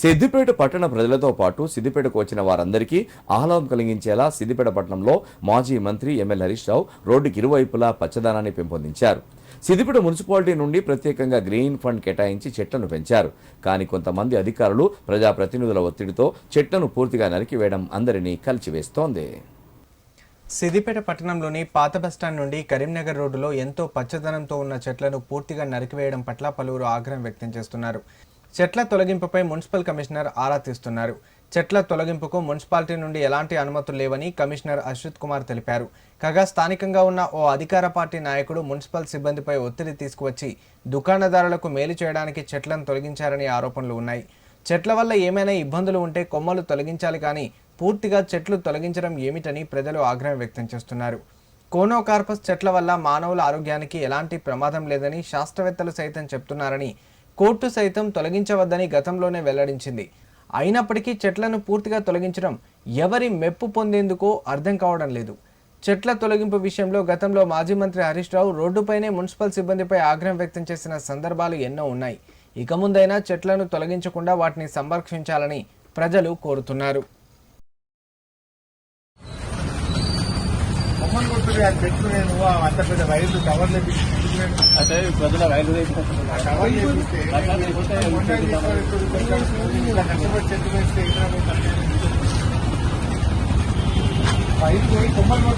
సిద్దిపేట పట్టణ ప్రజలతో పాటు సిద్దిపేటకు వచ్చిన వారందరికీ ఆహ్లాదం కలిగించేలా సిద్దిపేట పట్టణంలో మాజీ మంత్రి ఎమ్మెల్యే హరీష్ రావు రోడ్డుకి ఇరువైపులా పచ్చదనాన్ని పెంపొందించారు. సిద్దిపేట మున్సిపాలిటీ నుండి ప్రత్యేకంగా గ్రీన్ ఫండ్ కేటాయించి చెట్లను పెంచారు. కానీ కొంతమంది అధికారులు ప్రజాప్రతినిధుల ఒత్తిడితో చెట్లను పూర్తిగా నరికివేయడం అందరినీ కలిచివేస్తోంది. సిద్దిపేట పట్టణంలోని పాత బస్టాండ్ నుండి కరీంనగర్ రోడ్డులో ఎంతో పచ్చదనంతో ఉన్న చెట్లను పూర్తిగా నరికివేయడం పట్ల పలువురు ఆగ్రహం వ్యక్తం చేస్తున్నారు. చెట్ల తొలగింపుపై మున్సిపల్ కమిషనర్ ఆరా తీస్తున్నారు. చెట్ల తొలగింపుకు మున్సిపాలిటీ నుండి ఎలాంటి అనుమతులు లేవని కమిషనర్ అశ్విత్ కుమార్ తెలిపారు. కాగా స్థానికంగా ఉన్న ఓ అధికార పార్టీ నాయకుడు మున్సిపల్ సిబ్బందిపై ఒత్తిడి తీసుకువచ్చి దుకాణదారులకు మేలు చేయడానికి చెట్లను తొలగించారని ఆరోపణలు ఉన్నాయి. చెట్ల వల్ల ఏమైనా ఇబ్బందులు ఉంటే కొమ్మలు తొలగించాలి కానీ పూర్తిగా చెట్లు తొలగించడం ఏమిటని ప్రజలు ఆగ్రహం వ్యక్తం చేస్తున్నారు. కోనోకార్పస్ చెట్ల వల్ల మానవుల ఆరోగ్యానికి ఎలాంటి ప్రమాదం లేదని శాస్త్రవేత్తలు సైతం చెప్తున్నారని కోర్టు సైతం తొలగించవద్దని గతంలోనే వెల్లడించింది. అయినప్పటికీ చెట్లను పూర్తిగా తొలగించడం ఎవరి మెప్పు పొందేందుకో అర్థం కావడం లేదు. చెట్ల తొలగింపు విషయంలో గతంలో మాజీ మంత్రి హరీష్ రావు రోడ్డుపైనే మున్సిపల్ సిబ్బందిపై ఆగ్రహం వ్యక్తం చేసిన సందర్భాలు ఎన్నో ఉన్నాయి. ఇక ముందైనా చెట్లను తొలగించకుండా వాటిని సంరక్షించాలని ప్రజలు కోరుతున్నారు. కొట్టుడు అది పెట్టు నేను అంత పెద్ద అంటే ప్రజల రైలు లేపిస్తే కష్టపడి చెట్టు వేస్తే పోయి కొమ్మలు.